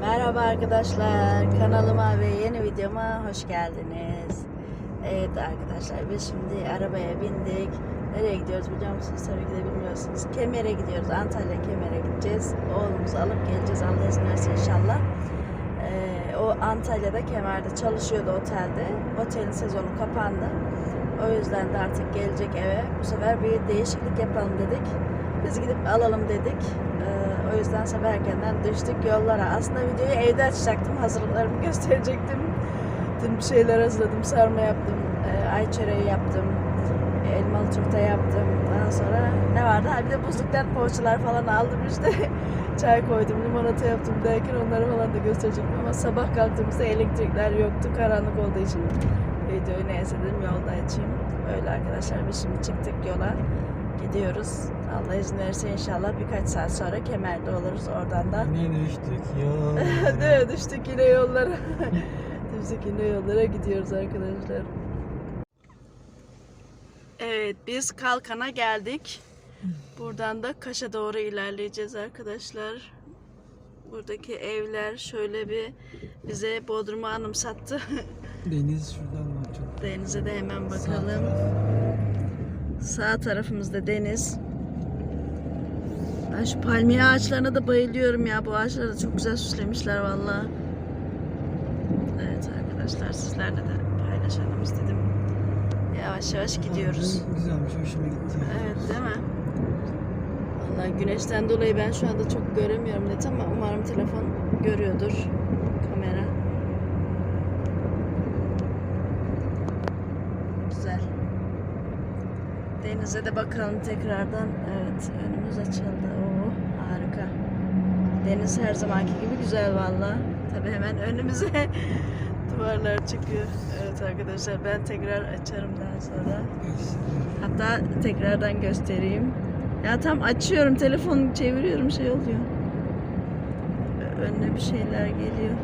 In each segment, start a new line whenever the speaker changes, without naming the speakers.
Merhaba arkadaşlar. Kanalıma ve yeni videoma hoş geldiniz. Evet arkadaşlar biz şimdi arabaya bindik. Nereye gidiyoruz biliyor musunuz? Tabii ki de bilmiyorsunuz. Kemer'e gidiyoruz. Antalya Kemer'e gideceğiz. Oğlumuzu alıp geleceğiz. Allah izin verirse inşallah. Ee, o Antalya'da Kemer'de çalışıyordu otelde. Otelin sezonu kapandı. O yüzden de artık gelecek eve. Bu sefer bir değişiklik yapalım dedik. Biz gidip alalım dedik. Ee, o yüzden sabah erkenden düştük yollara. Aslında videoyu evde açacaktım. Hazırlıklarımı gösterecektim. Dün bir şeyler hazırladım. Sarma yaptım. E, ay çöreği yaptım. elmalı turta yaptım. Daha sonra ne vardı? Bir de buzluktan poğaçalar falan aldım işte. Çay koydum, limonata yaptım derken onları falan da gösterecektim. Ama sabah kalktığımızda elektrikler yoktu. Karanlık olduğu için videoyu neyse dedim yolda açayım. Öyle arkadaşlar biz şimdi çıktık yola. Gidiyoruz. Allah izin verirse inşallah birkaç saat sonra Kemer'de oluruz. Oradan da
Ne düştük ya.
Değil mi? Düştük yine yollara. Düştük yine yollara gidiyoruz arkadaşlar. Evet biz Kalkan'a geldik. Buradan da Kaş'a doğru ilerleyeceğiz arkadaşlar. Buradaki evler şöyle bir bize Bodrum'u anımsattı.
Deniz şuradan var.
Denize de hemen bakalım. Sağ tarafımızda deniz. Ben şu palmiye ağaçlarına da bayılıyorum ya. Bu ağaçları da çok güzel süslemişler valla. Evet arkadaşlar sizlerle de paylaşalım istedim. Yavaş yavaş gidiyoruz.
Güzelmiş hoşuma gitti.
Evet değil mi? Valla güneşten dolayı ben şu anda çok göremiyorum net ama umarım telefon görüyordur. Kamera. Güzel. Denize de bakalım tekrardan. Evet önümüz açıldı. Oo harika. Deniz her zamanki gibi güzel valla. Tabi hemen önümüze duvarlar çıkıyor. Evet arkadaşlar ben tekrar açarım daha sonra. Hatta tekrardan göstereyim. Ya tam açıyorum telefonu çeviriyorum şey oluyor. Önüne bir şeyler geliyor.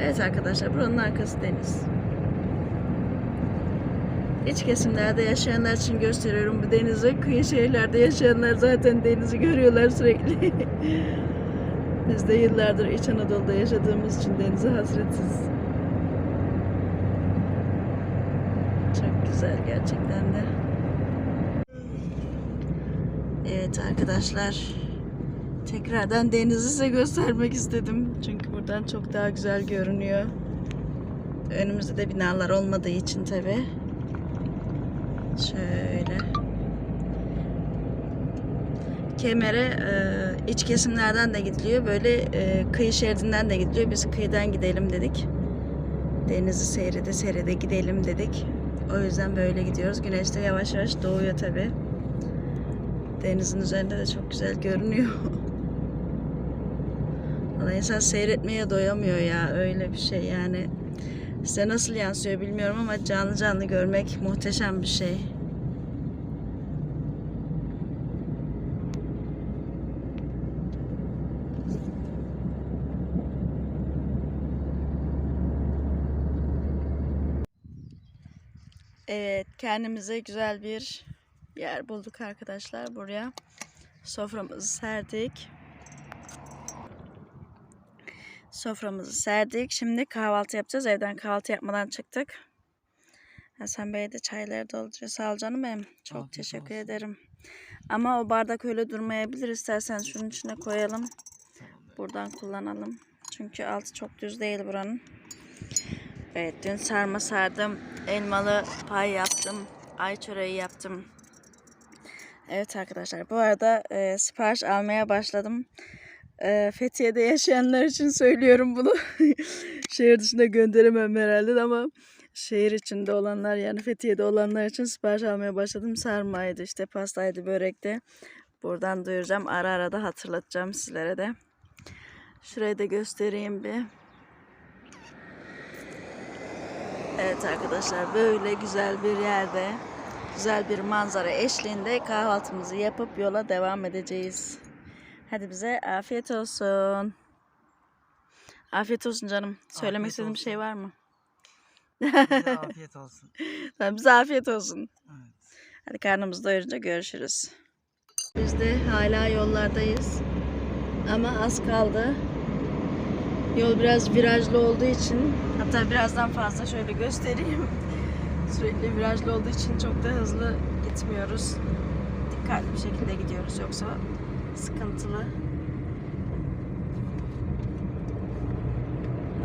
Evet arkadaşlar buranın arkası deniz. İç kesimlerde yaşayanlar için gösteriyorum bu denizi. Kıyı şehirlerde yaşayanlar zaten denizi görüyorlar sürekli. Biz de yıllardır İç Anadolu'da yaşadığımız için denize hasretiz. Çok güzel gerçekten de. Evet arkadaşlar. Tekrardan denizi size göstermek istedim. Çünkü buradan çok daha güzel görünüyor. Önümüzde de binalar olmadığı için tabi. Şöyle. Kemer'e e, iç kesimlerden de gidiliyor. Böyle e, kıyı şeridinden de gidiliyor. Biz kıyıdan gidelim dedik. Denizi seyrede seyrede gidelim dedik. O yüzden böyle gidiyoruz. Güneş de yavaş yavaş doğuyor tabi. Denizin üzerinde de çok güzel görünüyor. Valla insan seyretmeye doyamıyor ya. Öyle bir şey yani. Size nasıl yansıyor bilmiyorum ama canlı canlı görmek muhteşem bir şey. Evet, kendimize güzel bir yer bulduk arkadaşlar buraya. Soframızı serdik. Soframızı serdik. Şimdi kahvaltı yapacağız. Evden kahvaltı yapmadan çıktık. Hasan Bey de çayları dolduruyor. Sağ ol canım benim. Çok
Afiyet
teşekkür
olsun.
ederim. Ama o bardak öyle durmayabilir. İstersen şunun içine koyalım. Buradan kullanalım. Çünkü altı çok düz değil buranın. Evet dün sarma sardım. Elmalı pay yaptım. Ay çöreği yaptım. Evet arkadaşlar bu arada e, sipariş almaya başladım. E, Fethiye'de yaşayanlar için söylüyorum bunu. Şehir dışında gönderemem herhalde de ama şehir içinde olanlar yani Fethiye'de olanlar için sipariş almaya başladım. Sarmaydı işte pastaydı börekti. Buradan duyuracağım. Ara ara da hatırlatacağım sizlere de. Şurayı da göstereyim bir. Evet arkadaşlar böyle güzel bir yerde güzel bir manzara eşliğinde kahvaltımızı yapıp yola devam edeceğiz. Hadi bize afiyet olsun. Afiyet olsun canım. Söylemek
Afiyet
istediğim
olsun.
şey var mı?
Size afiyet olsun.
Tamam, bize afiyet olsun.
Evet.
Hadi karnımız doyurunca görüşürüz. Biz de hala yollardayız. Ama az kaldı. Yol biraz virajlı olduğu için hatta birazdan fazla şöyle göstereyim. Sürekli virajlı olduğu için çok da hızlı gitmiyoruz. Dikkatli bir şekilde gidiyoruz yoksa sıkıntılı.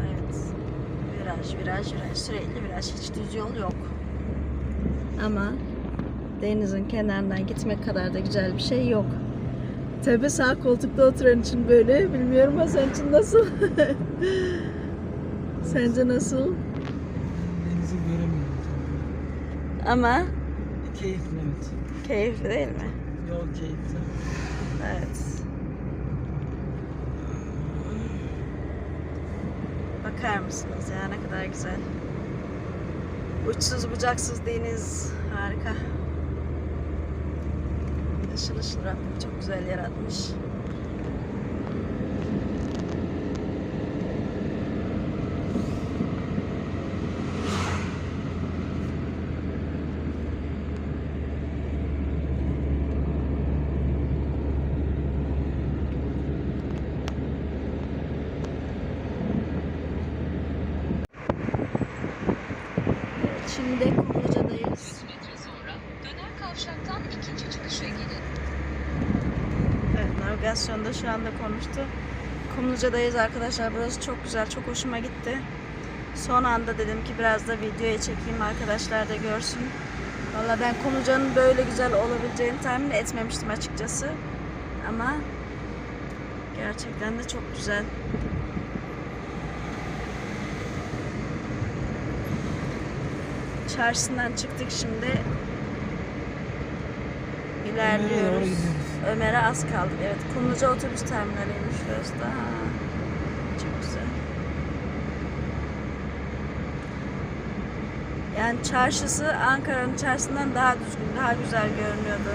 Evet. Viraj, viraj, viraj. Sürekli viraj. Hiç düz yol yok. Ama denizin kenarından gitmek kadar da güzel bir şey yok. Tabi sağ koltukta oturan için böyle. Bilmiyorum ama sen için nasıl? Sence nasıl?
Denizi göremiyorum tabii.
Ama
Keyifli evet.
keyifli değil mi?
Yol keyifli.
Evet. Bakar mısınız ya ne kadar güzel. Uçsuz bucaksız deniz. Harika. Işıl ışıl Rabbim çok güzel yaratmış. Konuştu. Kumluca'dayız arkadaşlar. Burası çok güzel, çok hoşuma gitti. Son anda dedim ki biraz da videoya çekeyim arkadaşlar da görsün. Valla ben Kumluca'nın böyle güzel olabileceğini tahmin etmemiştim açıkçası. Ama gerçekten de çok güzel. Çarşısından çıktık şimdi. İlerliyoruz. Ömer'e az kaldık. Evet, Kumluca otobüs terminaliymiş şurası da. Ha, Çok güzel. Yani çarşısı Ankara'nın çarşısından daha düzgün, daha güzel görünüyordu.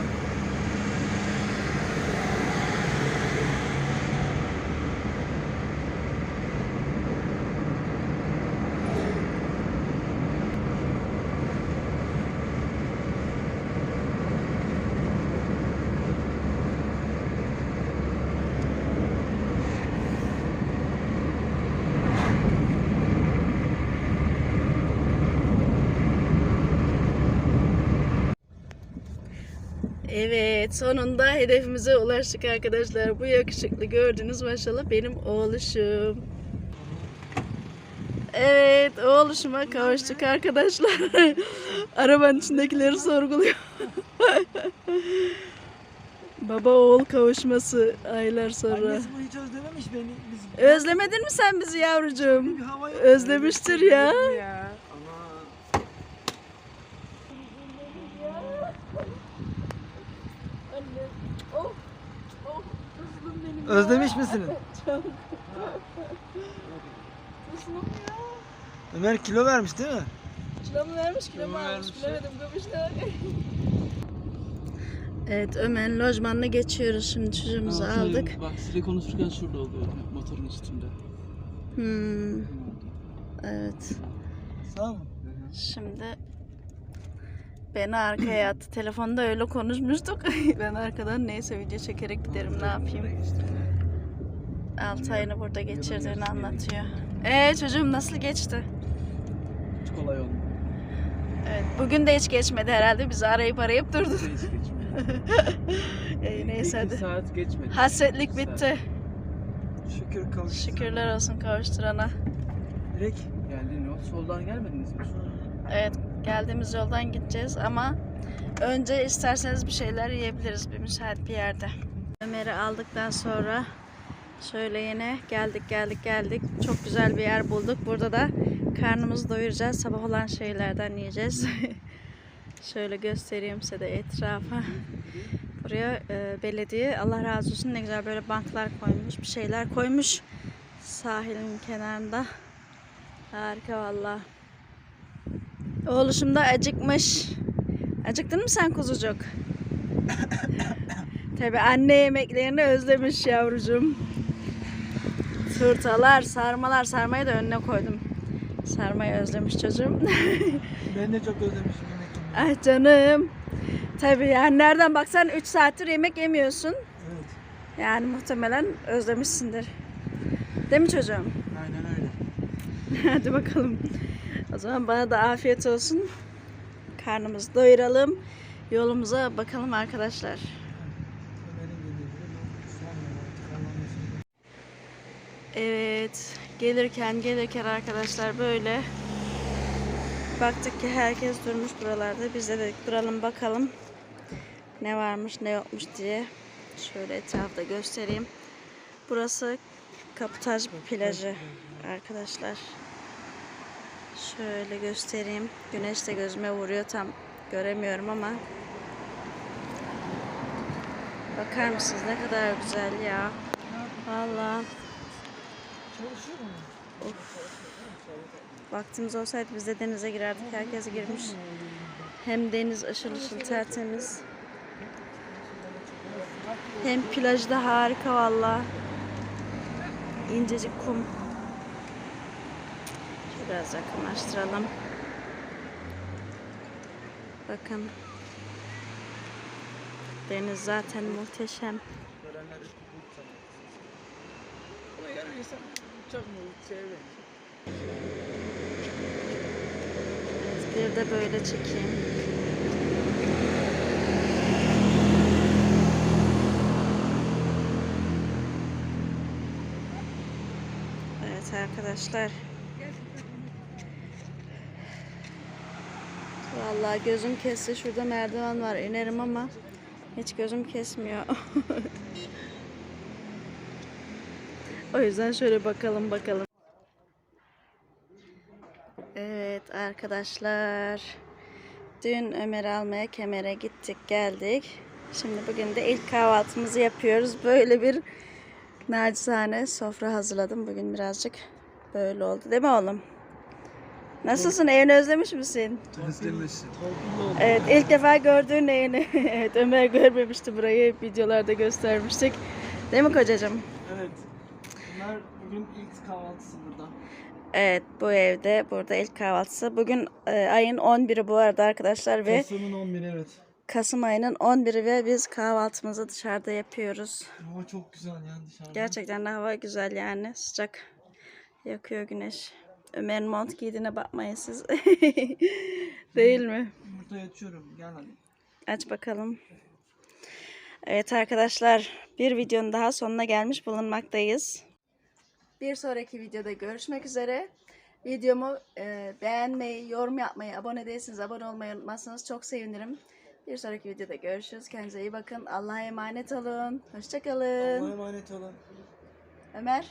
Evet, sonunda hedefimize ulaştık arkadaşlar. Bu yakışıklı gördüğünüz maşallah benim oğluşum. Evet, oğluşuma kavuştuk arkadaşlar. Arabanın içindekileri sorguluyor. Baba oğul kavuşması aylar sonra.
Annesi bu hiç özlememiş beni. Biz
Özlemedin mi sen bizi yavrucuğum? Özlemiştir ya.
Ya. Ama
Oh, oh, kızım benim ya.
Özlemiş misiniz?
Çok.
Ömer kilo vermiş değil mi?
Kilo mu vermiş kilo mu
Kilo
almış bilemedim göbüşler. Evet Ömer'in lojmanına geçiyoruz şimdi çocuğumuzu
Aa, şey,
aldık.
Bak size konuşurken şurada oluyor motorun üstünde.
Hmm, evet
Sağ mı?
şimdi beni arkaya attı. Telefonda öyle konuşmuştuk. ben arkadan neyse video çekerek giderim ne yapayım. 6 ayını burada geçirdiğini anlatıyor. Ee çocuğum nasıl geçti?
Hiç kolay olmuyor.
Evet, bugün de hiç geçmedi herhalde. Bizi arayıp arayıp durdu.
Hiç geçmiyor.
Ee, neyse hadi.
saat geçmedi.
Hasretlik
İki
bitti.
Şükür kavuştuk.
Şükürler olsun kavuşturana.
Direkt
Geldin yol soldan gelmediniz mi?
Evet, geldiğimiz yoldan gideceğiz ama önce isterseniz bir şeyler yiyebiliriz bir müsait bir yerde. Ömer'i aldıktan sonra şöyle yine geldik geldik geldik. Çok güzel bir yer bulduk. Burada da karnımızı doyuracağız. Sabah olan şeylerden yiyeceğiz. şöyle göstereyim size de etrafa. Buraya e, belediye Allah razı olsun ne güzel böyle banklar koymuş, bir şeyler koymuş sahilin kenarında. Harika valla. Oğluşum da acıkmış. Acıktın mı sen kuzucuk? Tabi anne yemeklerini özlemiş yavrucuğum. Turtalar, sarmalar, sarmayı da önüne koydum. Sarmayı özlemiş çocuğum.
ben de çok özlemişim yemek yemeyi.
Ay canım. Tabi yani nereden baksan 3 saattir yemek yemiyorsun.
Evet.
Yani muhtemelen özlemişsindir. Değil mi çocuğum?
Aynen öyle.
Hadi bakalım. Zaman bana da afiyet olsun. Karnımızı doyuralım. Yolumuza bakalım arkadaşlar. Evet, gelirken gelirken arkadaşlar böyle baktık ki herkes durmuş buralarda. Biz de dedik duralım bakalım ne varmış ne yokmuş diye. Şöyle etrafta göstereyim. Burası Kaputaj plajı arkadaşlar. Şöyle göstereyim. Güneş de gözüme vuruyor tam göremiyorum ama. Bakar mısınız ne kadar güzel ya.
Mu?
Vaktimiz olsaydı biz de denize girerdik. Herkes girmiş. Hem deniz ışıl ışıl tertemiz. Hem plajda harika valla. İncecik kum. Biraz yakınlaştıralım. Bakın. Deniz zaten muhteşem.
Mi?
Bir de böyle çekeyim. Evet arkadaşlar. Vallahi gözüm kesti. Şurada merdiven var. İnerim ama hiç gözüm kesmiyor. o yüzden şöyle bakalım bakalım. Evet arkadaşlar. Dün Ömer almaya kemere gittik geldik. Şimdi bugün de ilk kahvaltımızı yapıyoruz. Böyle bir nacizane sofra hazırladım. Bugün birazcık böyle oldu değil mi oğlum? Nasılsın? Evini özlemiş misin?
Oldu.
Evet ilk defa gördüğün evini. evet Ömer görmemişti burayı. Hep videolarda göstermiştik. Değil mi kocacığım?
Evet. Bunlar bugün ilk kahvaltısı burada.
Evet bu evde burada ilk kahvaltısı. Bugün e, ayın 11'i bu arada arkadaşlar ve
Kasım'ın 11 evet.
Kasım ayının 11'i ve biz kahvaltımızı dışarıda yapıyoruz.
Hava çok güzel yani dışarıda.
Gerçekten de hava güzel yani sıcak. Yakıyor güneş. Ömer'in mont giydiğine bakmayın siz. Değil mi?
Burada yatıyorum. Gel hadi.
Aç bakalım. Evet arkadaşlar bir videonun daha sonuna gelmiş bulunmaktayız. Bir sonraki videoda görüşmek üzere. Videomu e, beğenmeyi, yorum yapmayı, abone değilseniz abone olmayı unutmazsanız çok sevinirim. Bir sonraki videoda görüşürüz. Kendinize iyi bakın. Allah'a emanet olun. Hoşçakalın.
Allah'a emanet olun.
Ömer.